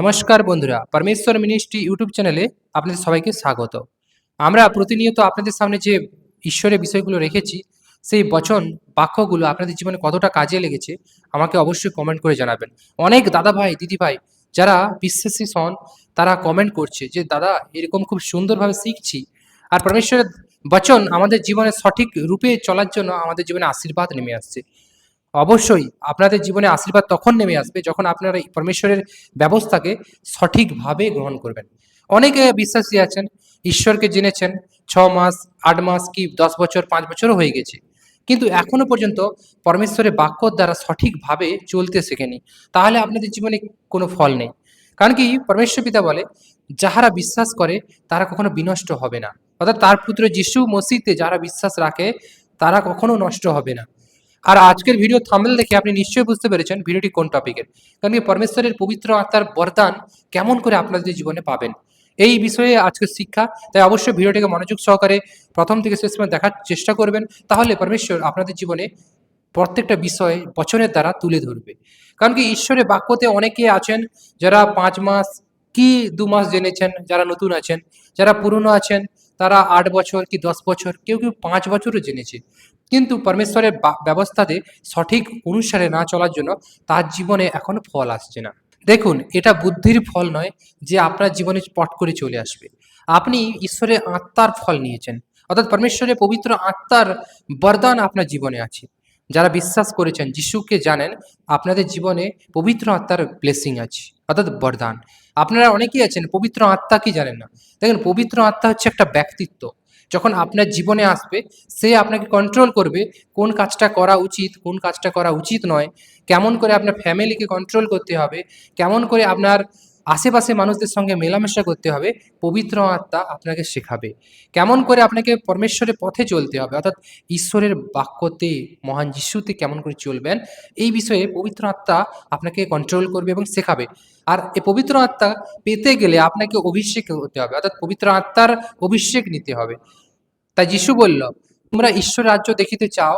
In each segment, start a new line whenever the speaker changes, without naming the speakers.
নমস্কার বন্ধুরা, পরমেশ্বর মিনিস্ট্রি ইউটিউব চ্যানেলে আপনাদের সবাইকে স্বাগত। আমরা প্রতিনিয়ত আপনাদের সামনে যে ঈশ্বরের বিষয়গুলো রেখেছি, সেই বচন বাক্যগুলো আপনাদের জীবনে কতটা কাজে লেগেছে, আমাকে অবশ্যই কমেন্ট করে জানাবেন। অনেক দাদা ভাই দিদি ভাই যারা বিশ্বাসী হন তারা কমেন্ট করছে যে, দাদা, এরকম খুব সুন্দরভাবে শিখছি। আর পরমেশ্বরের বচন আমাদের জীবনে সঠিক রূপে চলার জন্য আমাদের জীবনে আশীর্বাদ নেমে আসছে। অবশ্যই আপনাদের জীবনে আশীর্বাদ তখন নেমে আসবে যখন আপনারা পরমেশ্বরের ব্যবস্থাকে সঠিকভাবে গ্রহণ করবেন। অনেকে বিশ্বাসী আছেন, ঈশ্বরকে জেনেছেন, ছ মাস, আট মাস কি দশ বছর, পাঁচ বছরও হয়ে গেছে। কিন্তু এখনও পর্যন্ত পরমেশ্বরের বাক্য দ্বারা সঠিকভাবে চলতে শেখেনি। তাহলে আপনাদের জীবনে কোনো ফল নেই। কারণ কি? পরমেশ্বর পিতা বলে, যাহারা বিশ্বাস করে, তারা কখনো বিনষ্ট হবে না। অর্থাৎ তার পুত্র যিশু মসিতে যারা বিশ্বাস রাখে, তারা কখনো নষ্ট হবে না। আর আজকের ভিডিও থামেল দেখে আপনি নিশ্চয়ই বুঝতে পেরেছেন ভিডিওটি কোন টপিকের কারণ কি, পরমেশ্বরের পবিত্র আত্মার বরদান কেমন করে আপনাদের জীবনে পাবেন? এই বিষয়ে আজকের শিক্ষা, তাই অবশ্যই ভিডিওটিকে মনোযোগ সহকারে প্রথম থেকে শেষ পর্যন্ত দেখার চেষ্টা করবেন। তাহলে পরমেশ্বর আপনাদের জীবনে প্রত্যেকটা বিষয় বচনের দ্বারা তুলে ধরবে। কারণ কি, ঈশ্বরের বাক্যতে অনেকে আছেন যারা পাঁচ মাস কি দু মাস জেনেছেন, যারা নতুন আছেন, যারা পুরনো আছেন তারা আট বছর কি দশ বছর, কেউ কেউ পাঁচ বছরও জেনেছে। কিন্তু পরমেশ্বরের ব্যবস্থাতে সঠিক অনুসারে না চলার জন্য তার জীবনে এখনও ফল আসছে না। দেখুন, এটা বুদ্ধির ফল নয় যে আপনার জীবনে পট করে চলে আসবে। আপনি ঈশ্বরের আত্মার ফল নিয়েছেন। অর্থাৎ পরমেশ্বরের পবিত্র আত্মার বরদান আপনার জীবনে আছে। যারা বিশ্বাস করেছেন, যিশুকে জানেন, আপনাদের জীবনে পবিত্র আত্মার ব্লেসিং আছে। অর্থাৎ বরদান। আপনারা অনেকেই আছেন, পবিত্র আত্মা কি জানেন না? দেখেন, পবিত্র আত্মা হচ্ছে একটা ব্যক্তিত্ব। যখন আপনার জীবনে আসবে, সে আপনাকে কন্ট্রোল করবে কোন কাজটা করা উচিত, কোন কাজটা করা উচিত নয়। কেমন করে আপনার ফ্যামিলিকে কন্ট্রোল করতে হবে, কেমন করে আপনার আশেপাশে মানুষদের সঙ্গে মেলামেশা করতে হবে, পবিত্র আত্মা আপনাকে শেখাবে। কেমন করে আপনাকে পরমেশ্বরের পথে চলতে হবে, অর্থাৎ ঈশ্বরের বাক্যতে, মহান যিশুতে কেমন করে চলবেন, এই বিষয়ে পবিত্র আত্মা আপনাকে কন্ট্রোল করবে এবং শেখাবে। আর এই পবিত্র আত্মা পেতে গেলে আপনাকে অভিষেক হতে হবে, অর্থাৎ পবিত্র আত্মার অভিষেক নিতে হবে। তাই যিশু বলল, তোমরা ঈশ্বর রাজ্য দেখিতে চাও,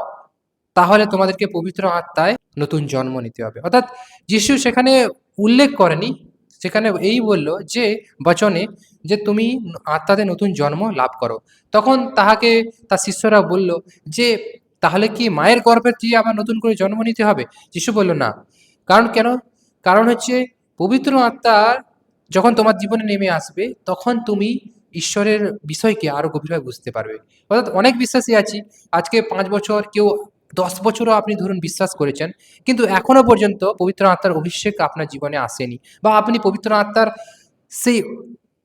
তাহলে তোমাদেরকে পবিত্র আত্মায় নতুন জন্ম নিতে হবে। অর্থাৎ যিশু সেখানে উল্লেখ করেনি সেখানে এই বলল যে, বচনে, যে তুমি আত্মাতে নতুন জন্ম লাভ করো। তখন তাহাকে তার শিষ্যরা বলল যে, তাহলে কি মায়ের গর্ভে দিয়ে আবার নতুন করে জন্ম নিতে হবে? যিশু বলল, না। কারণ কেন? কারণ হচ্ছে পবিত্র আত্মার যখন তোমার জীবনে নেমে আসবে, তখন তুমি ঈশ্বরের বিষয়কে আরও গভীরভাবে বুঝতে পারবে। অর্থাৎ অনেক বিশ্বাসী আছি। আজকে পাঁচ বছর কেউ দশ বছরও আপনি ধরুন বিশ্বাস করেছেন, কিন্তু এখনও পর্যন্ত পবিত্র আত্মার অভিষেক আপনার জীবনে আসেনি বা আপনি পবিত্র আত্মার সেই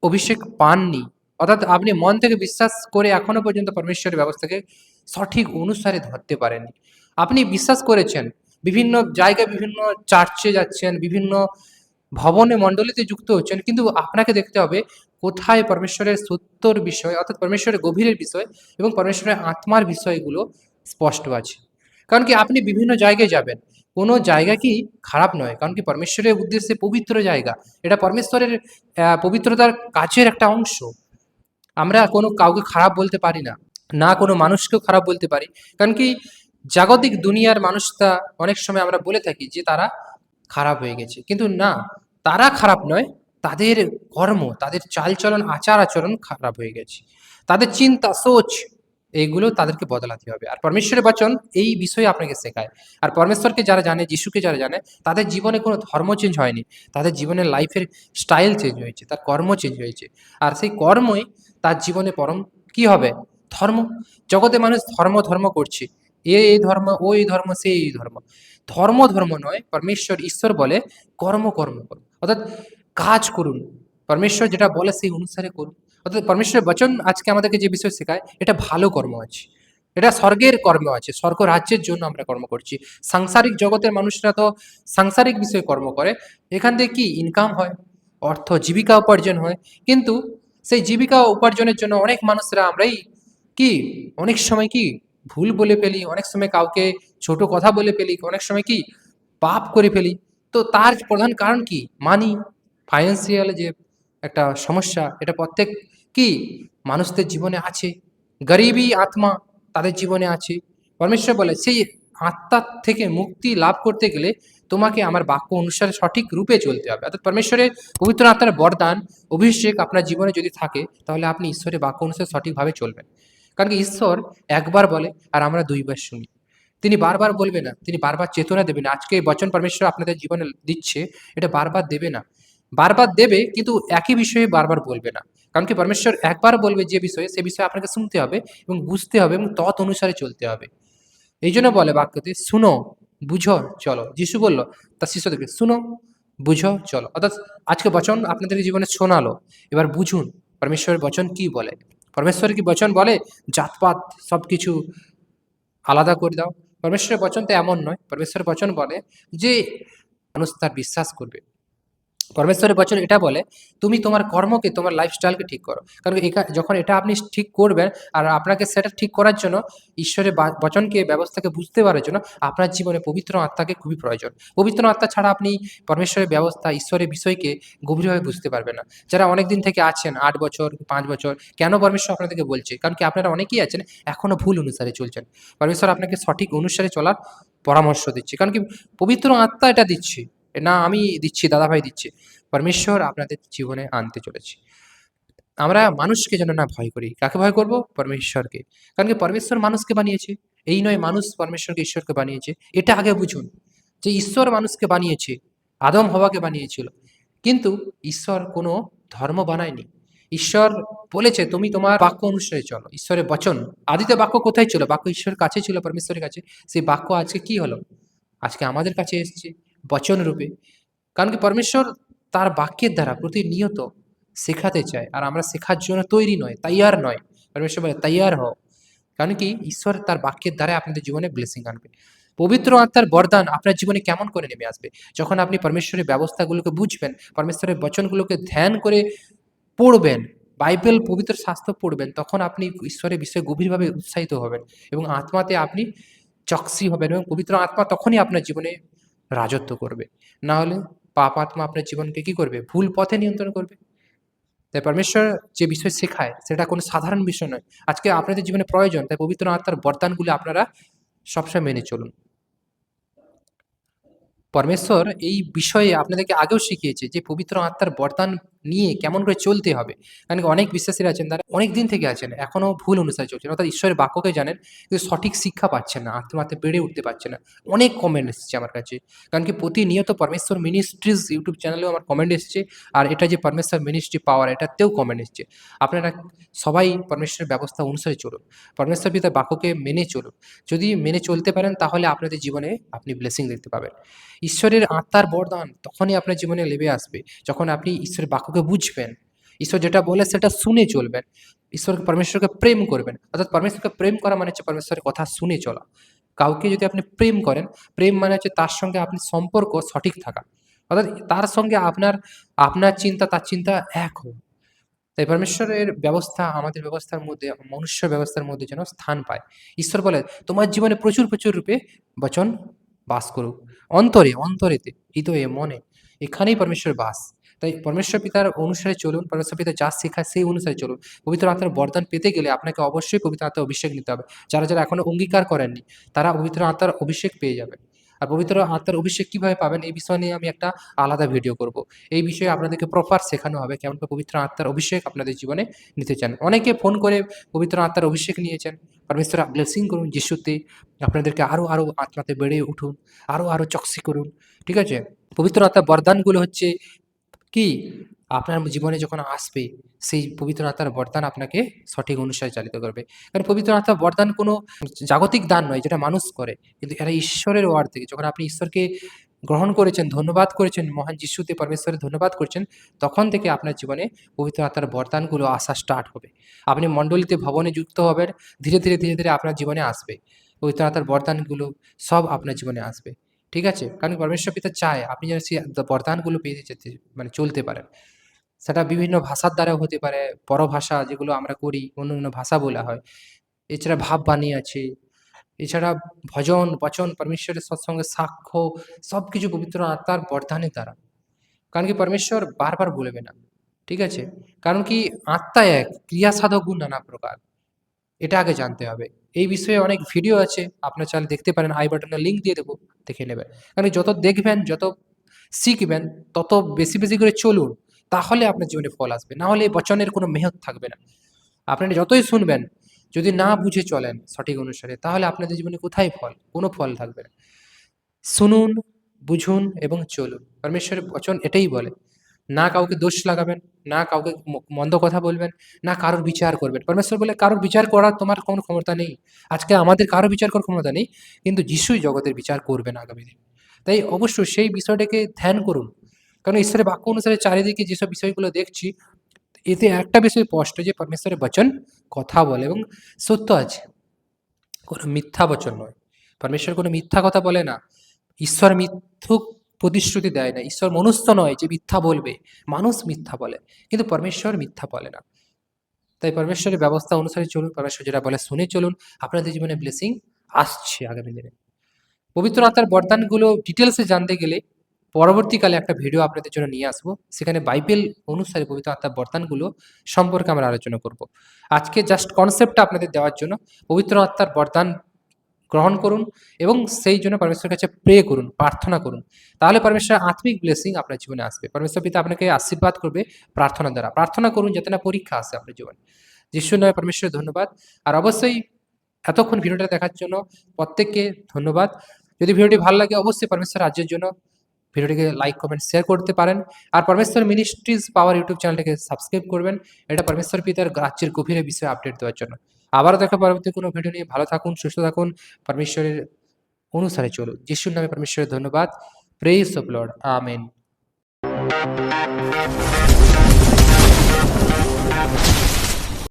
অভিষেক পাননি। অর্থাৎ আপনি মন থেকে বিশ্বাস করে এখনও পর্যন্ত পরমেশ্বরের ব্যবস্থাকে সঠিক অনুসারে ধরতে পারেননি। আপনি বিশ্বাস করেছেন, বিভিন্ন জায়গায় বিভিন্ন চার্চে যাচ্ছেন, বিভিন্ন ভবনে, মণ্ডলীতে যুক্ত হচ্ছেন, কিন্তু আপনাকে দেখতে হবে কোথায় পরমেশ্বরের সত্যর বিষয়, অর্থাৎ পরমেশ্বরের গভীরের বিষয় এবং পরমেশ্বরের আত্মার বিষয়গুলো স্পষ্ট আছে। কারণ কি আপনি বিভিন্ন জায়গায় যাবেন। কোনো জায়গা কি খারাপ নয়, কারণ কি পরমেশ্বরের উদ্দেশ্যে পবিত্র জায়গা। এটা পরমেশ্বরের পবিত্রতার কাজের একটা অংশ। আমরা কোনো কাউকে খারাপ বলতে পারি না না কোনো মানুষকেও খারাপ বলতে পারি। কারণ কি জাগতিক দুনিয়ার মানুষটা অনেক সময় আমরা বলে থাকি যে তারা খারাপ হয়ে গেছে। কিন্তু না, তারা খারাপ নয়, তাদের কর্ম, তাদের চালচলন, আচার আচরণ খারাপ হয়ে গেছে। তাদের চিন্তা, সোচ এইগুলো তাদেরকে বদলাতে হবে। আর পরমেশ্বরের বচন এই বিষয়ে আপনাকে শেখায়। আর পরমেশ্বরকে যারা জানে, যিশুকে যারা জানে, তাদের জীবনে কোনো ধর্ম চেঞ্জ হয়নি। তাদের জীবনের লাইফের স্টাইল চেঞ্জ হয়েছে, তার কর্ম চেঞ্জ হয়েছে। আর সেই কর্মই তার জীবনে পরম কি হবে? ধর্ম। জগতে মানুষ ধর্ম ধর্ম করছে। এ এই ধর্ম, ও এই ধর্ম, সে এই ধর্ম। ধর্ম ধর্ম নয়, পরমেশ্বর, ঈশ্বর বলে কর্ম কর্ম করুন। অর্থাৎ কাজ করুন। পরমেশ্বর যেটা বলে সেই অনুসারে করুন। অর্থাৎ পরমেশ্বরের বচন আজকে আমাদেরকে যে বিষয় শেখায়, এটা ভালো কর্ম আছে। এটা স্বর্গের কর্ম আছে, স্বর্গ রাজ্যের জন্য আমরা কর্ম করছি। সাংসারিক জগতের মানুষরা তো সাংসারিক বিষয়ে কর্ম করে। এখান থেকে কি ইনকাম হয়? অর্থ, জীবিকা উপার্জন হয়। কিন্তু সেই জীবিকা উপার্জনের জন্য অনেক মানুষরা আমরাই কি, অনেক সময় কি ভুল বলে ফেলি, অনেক সময় কাউকে ছোট কথা বলে ফেলি, অনেক সময় কি পাপ করে ফেলি। তো তার প্রধান কারণ কি? মানি ফাইন্যান্সিয়াল যে একটা সমস্যা, এটা প্রত্যেক, কি? মানুষদের জীবনে আছে গরিবী আত্মা তাদের জীবনে আছে। পরমেশ্বর বলে, সেই আত্মার থেকে মুক্তি লাভ করতে গেলে তোমাকে আমার বাক্য অনুসারে সঠিক রূপে চলতে হবে। অর্থাৎ পরমেশ্বরের পবিত্র আত্মার বরদান, অভিষেক আপনার জীবনে যদি থাকে, তাহলে আপনি ঈশ্বরের বাক্য অনুসারে সঠিকভাবে চলবেন। কারণ কি ঈশ্বর একবার বলে, আর আমরা দুইবার শুনি। তিনি বারবার বলবে না, তিনি বারবার চেতনা দেবে না। আজকে বচন পরমেশ্বর আপনাদের জীবনে দিচ্ছে, এটা বারবার দেবে না। বারবার দেবে, কিন্তু একই বিষয়ে বারবার বলবে না। কারণ কি পরমেশ্বর একবার বলবে যে বিষয়ে, সে বিষয়ে আপনাকে শুনতে হবে এবং বুঝতে হবে এবং তৎ অনুসারে চলতে হবে। এই জন্য বলে বাক্যতে, শুনো, বুঝো, চলো। যিশু বলল তার শিষ্যদেরকে শুনো, বুঝো, চলো। অর্থাৎ আজকে বচন আপনাদের জীবনে শোনালো। এবার বুঝুন পরমেশ্বরের বচন কি বলে? পরমেশ্বরের কি বচন বলে? জাতপাত সব কিছু আলাদা করে দাও। পরমেশ্বরের বচন তো এমন নয়। পরমেশ্বরের বচন বলে যে, মানুষ তার বিশ্বাস করবে। পরমেশ্বরের বচন এটা বলে, তুমি তোমার কর্মকে, তোমার লাইফস্টাইলকে ঠিক করো। কারণ যখন এটা আপনি ঠিক করবেন আর আপনাকে সেটা ঠিক করার জন্য, ঈশ্বরের বচনকে, ব্যবস্থাকে বুঝতে পারার জন্য আপনার জীবনে পবিত্র আত্মাকে খুবই প্রয়োজন। পবিত্র আত্মা ছাড়া আপনি পরমেশ্বরের ব্যবস্থা, ঈশ্বরের বিষয়কে গভীরভাবে বুঝতে পারবেন না। যারা অনেক দিন থেকে আছেন, আট বছর, পাঁচ বছর, কেন পরমেশ্বর আপনাদেরকে বলছে? কারণ কি আপনারা অনেকেই আছেন, এখনও ভুল অনুসারে চলছেন। পরমেশ্বর আপনাকে সঠিক অনুসারে চলার পরামর্শ দিচ্ছে। কারণ কি পবিত্র আত্মা এটা দিচ্ছে। না, আমি দিচ্ছি, দাদাভাই দিচ্ছে। পরমেশ্বর আপনাদের জীবনে আনতে চলেছে। আমরা মানুষকে যেন না ভয় করি। কাকে ভয় করব? পরমেশ্বরকে। কারণ কি পরমেশ্বর মানুষকে বানিয়েছে। এই নয়, মানুষ পরমেশ্বরকে, ঈশ্বরকে বানিয়েছে। এটা আগে বুঝুন। যে ঈশ্বর মানুষকে বানিয়েছে, আদম হওয়াকে বানিয়েছিল। কিন্তু ঈশ্বর কোনো ধর্ম বানায়নি। ঈশ্বর বলেছে, তুমি তোমার বাক্য অনুসারে চলো। ঈশ্বরের বচন। আদিতে বাক্য কোথায় ছিল? বাক্য ঈশ্বরের কাছে ছিল, পরমেশ্বরের কাছে। সেই বাক্য আজকে কি হলো? আজকে আমাদের কাছে এসেছে। বচন রূপে। কারণ কি পরমেশ্বর তার বাক্যের দ্বারা প্রতিনিয়ত শেখাতে চায়। আর আমরা শেখার জন্য তৈরি নয় তাইয়ার নয়। পরমেশ্বর বলে তাইয়ার হও। কারণ কি ঈশ্বর তার বাক্যের দ্বারা আপনাদের জীবনে ব্লেসিং আনবে। পবিত্র আত্মার বরদান আপনার জীবনে কেমন করে নেমে আসবে? যখন আপনি পরমেশ্বরের ব্যবস্থাগুলোকে বুঝবেন পরমেশ্বরের বচনগুলোকে ধ্যান করে পড়বেন বাইবেল পবিত্র শাস্ত্র পড়বেন তখন আপনি ঈশ্বরের বিষয়ে গভীরভাবে উৎসাহিত হবেন এবং আত্মাতে আপনি চক্সি হবেন এবং পবিত্র আত্মা তখনই আপনার জীবনে রাজত্ব করবে। না হলে পাপ আত্মা আপনার জীবনকে কি করবে? ভুল পথে নিয়ন্ত্রণ করবে। তাই পরমেশ্বর যে বিষয় শেখায়, সেটা কোনো সাধারণ বিষয় নয়। আজকে আপনাদের জীবনে প্রয়োজন, তাই পবিত্র আত্মার বরদানগুলি আপনারা সবসময় মেনে চলুন। পরমেশ্বর এই বিষয়ে আপনাদেরকে আগেও শিখিয়েছে যে পবিত্র আত্মার বরদান নিয়ে কেমন করে চলতে হবে। কারণ কি অনেক বিশ্বাসীরা আছেন তারা অনেক দিন থেকে আছেন এখনও ভুল অনুসারে চলছেন। অর্থাৎ ঈশ্বরের বাক্যকে জানেন কিন্তু সঠিক শিক্ষা পাচ্ছেন না আত্মাতে বেড়ে উঠতে পারছে না। অনেক কমেন্ট এসেছে আমার কাছে। কারণ কি প্রতিনিয়ত পরমেশ্বর মিনিস্ট্রিজ ইউটিউব চ্যানেলেও আমার কমেন্ট এসেছে আর এটা যে পরমেশ্বর মিনিস্ট্রি পাওয়ার এটাতেও কমেন্ট এসেছে। আপনারা সবাই পরমেশ্বরের ব্যবস্থা অনুসারে চলুন। পরমেশ্বর পিতার বাক্যকে মেনে চলুন। যদি মেনে চলতে পারেন তাহলে আপনাদের জীবনে আপনি ব্লেসিং দেখতে পাবেন। ঈশ্বরের আত্মার বরদান তখনই আপনার জীবনে লেবে আসবে যখন আপনি ঈশ্বরের বাক্যকে বুঝবেন। ঈশ্বর যেটা বলে সেটা শুনে চলবেন। ঈশ্বরকে, পরমেশ্বরকে প্রেম করবেন। অর্থাৎ পরমেশ্বরকে প্রেম করা মানে হচ্ছে পরমেশ্বরের কথা শুনে চলা। কাউকে যদি আপনি প্রেম করেন, প্রেম মানে হচ্ছে তার সঙ্গে আপনি সম্পর্ক সঠিক থাকা। অর্থাৎ তার সঙ্গে আপনার আপনার চিন্তা, তার চিন্তা এক হোক। তাই পরমেশ্বরের ব্যবস্থা, আমাদের ব্যবস্থার মধ্যে, মনুষ্য ব্যবস্থার মধ্যে যেন স্থান পায়। ঈশ্বর বলে, তোমার জীবনে প্রচুর প্রচুর রূপে বচন বাস করুক। অন্তরে, অন্তরেতে, হৃদয়ে, মনে, এখানেই পরমেশ্বর বাস। তাই পরমেশ্বর পিতার অনুসারে চলুন, পরমেশ্বর পিতা যা শেখায় সেই অনুসারে চলুন। পবিত্র আত্মার বরদান পেতে গেলে আপনাকে অবশ্যই পবিত্র আত্মার অভিষেক নিতে হবে। যারা যারা এখনও অঙ্গীকার করেননি, তারা পবিত্র আত্মার অভিষেক পেয়ে যাবেন। আর পবিত্র আত্মার অভিষেক কীভাবে পাবেন, এই বিষয় নিয়ে আমি একটা আলাদা ভিডিও করব। এই বিষয়ে আপনাদেরকে প্রপার শেখানো হবে কেমন পবিত্র আত্মার অভিষেক আপনাদের জীবনে নিতে চান। অনেকে ফোন করে পবিত্র আত্মার অভিষেক নিয়েছেন। পরমেশ্বর ব্লেসিং করুন যিশুতে। আপনাদেরকে আরও আরও আত্মাতে বেড়ে উঠুন আরও আরও চকসি করুন। ঠিক আছে? পবিত্র আত্মার বরদানগুলো হচ্ছে কি আপনার জীবনে যখন আসবে, সেই পবিত্র আত্মার বরদান আপনাকে সঠিক অনুসারে চালিত করবে। কারণ পবিত্র আত্মার বরদান কোনো জাগতিক দান নয়, যেটা মানুষ করে। কিন্তু এরা ঈশ্বরের ওয়ার্ড থেকে, যখন আপনি ঈশ্বরকে গ্রহণ করেছেন, ধন্যবাদ করেছেন, মহান যিশুতে পরমেশ্বরের ধন্যবাদ করছেন, তখন থেকে আপনার জীবনে পবিত্র আত্মার বরদানগুলো আসা স্টার্ট হবে। আপনি মণ্ডলীতে ভবনে যুক্ত হবেন, ধীরে ধীরে ধীরে ধীরে আপনার জীবনে আসবে। পবিত্র আত্মার বরদানগুলো সব আপনার জীবনে আসবে। ঠিক আছে? কারণ পরমেশ্বর পিতা চায়, আপনি যেন সেই বরদানগুলো পেয়ে যেতে মানে চলতে পারেন। সেটা বিভিন্ন ভাষার দ্বারাও হতে পারে, পরভাষা যেগুলো আমরা করি, অন্য অন্য ভাষা বলা হয়। এছাড়া ভাব বাণী আছে, এছাড়া ভজন, বচন, পরমেশ্বরের সৎসঙ্গে সাক্ষ্য সব কিছু পবিত্র আত্মার বরদানের দ্বারা। কারণ কি পরমেশ্বর বারবার বলবে না, ঠিক আছে? কারণ কি আত্মা এক ক্রিয়া সাধক গুণ নানা প্রকার। এটা আগে জানতে হবে। এই বিষয়ে অনেক ভিডিও আছে, আপনার চাইলে দেখতে পারেন আই বাটনে লিঙ্ক দিয়ে দেবো, দেখে নেবেন। কারণ যত দেখবেন, যত শিখবেন, তত বেশি বেশি করে চলুন, তাহলে আপনার জীবনে ফল আসবে। না হলে বচনের কোনো মেহত থাকবে না। আপনারা যতই শুনবেন, যদি না বুঝে চলেন সঠিক অনুসারে, তাহলে আপনাদের জীবনে কোথায় ফল? কোনো ফল থাকবে না। শুনুন, বুঝুন এবং চলুন। পরমেশ্বরের বচন এটাই বলে না কাউকে দোষ লাগাবেন, না কাউকে মন্দ কথা বলবেন, না কারোর বিচার করবেন। পরমেশ্বর বলে কারোর বিচার করার তোমার কোনো ক্ষমতা নেই। আজকে আমাদের কারোর বিচার করার ক্ষমতা নেই, কিন্তু যিশুই জগতের বিচার করবেন আগামী দিন। তাই অবশ্যই সেই বিষয়টাকে ধ্যান করুন। কারণ ঈশ্বরের বাক্য অনুসারে চারিদিকে যেসব বিষয়গুলো দেখছি, এতে একটা বিষয় স্পষ্ট যে পরমেশ্বরের বচন কথা বলে এবং সত্য আছে। কোনো মিথ্যা বচন নয়। পরমেশ্বর কোনো মিথ্যা কথা বলে না। ঈশ্বর মিথ্যুক প্রতিশ্রুতি দেয় না। ঈশ্বর মনুষ্য নয় যে মিথ্যা বলবে। মানুষ মিথ্যা বলে, কিন্তু পরমেশ্বর মিথ্যা বলে না। তাই পরমেশ্বরের ব্যবস্থা অনুসারে চলুন, পরমেশ্বর যেটা বলে শুনে চলুন। আপনাদের জীবনে ব্লেসিং আসছে আগামী দিনে। পবিত্র আত্মার বরদানগুলো ডিটেলসে জানতে গেলে পরবর্তীকালে একটা ভিডিও আপনাদের জন্য নিয়ে আসব। সেখানে বাইবেল অনুসারে পবিত্র আত্মার বরদানগুলো সম্পর্কে আমরা আলোচনা করব। আজকে জাস্ট কনসেপ্টটা আপনাদের দেওয়ার জন্য। পবিত্র আত্মার বরদান গ্রহণ করুন এবং সেই জন্য পরমেশ্বরের কাছে প্রে করুন, প্রার্থনা করুন। তাহলে পরমেশ্বরের আত্মিক ব্লেসিং আপনার জীবনে আসবে। পরমেশ্বর পিতা আপনাকে আশীর্বাদ করবে প্রার্থনা দ্বারা। প্রার্থনা করুন যাতে না পরীক্ষা আসে আপনার জীবনে। যিশুর নয় পরমেশ্বরের ধন্যবাদ। আর অবশ্যই এতক্ষণ ভিডিওটা দেখার জন্য প্রত্যেককে ধন্যবাদ। যদি ভিডিওটি ভালো লাগে অবশ্যই পরমেশ্বর রাজ্যের জন্য ভিডিওটিকে লাইক কমেন্ট শেয়ার করতে পারেন। আর পরমেশ্বর মিনিস্ট্রিজ পাওয়ার ইউটিউব চ্যানেলটাকে সাবস্ক্রাইব করবেন। এটা পরমেশ্বর পিতার রাজ্যের গভীরে বিষয়ে আপডেট দেওয়ার জন্য। আবারও দেখা পরবর্তী কোনো ভিডিও নিয়ে ভালো থাকুন, সুস্থ থাকুন। পরমেশ্বরের অনুসারে চলুন। যিশুর নামে পরমেশ্বরের ধন্যবাদ। Press of Lord amen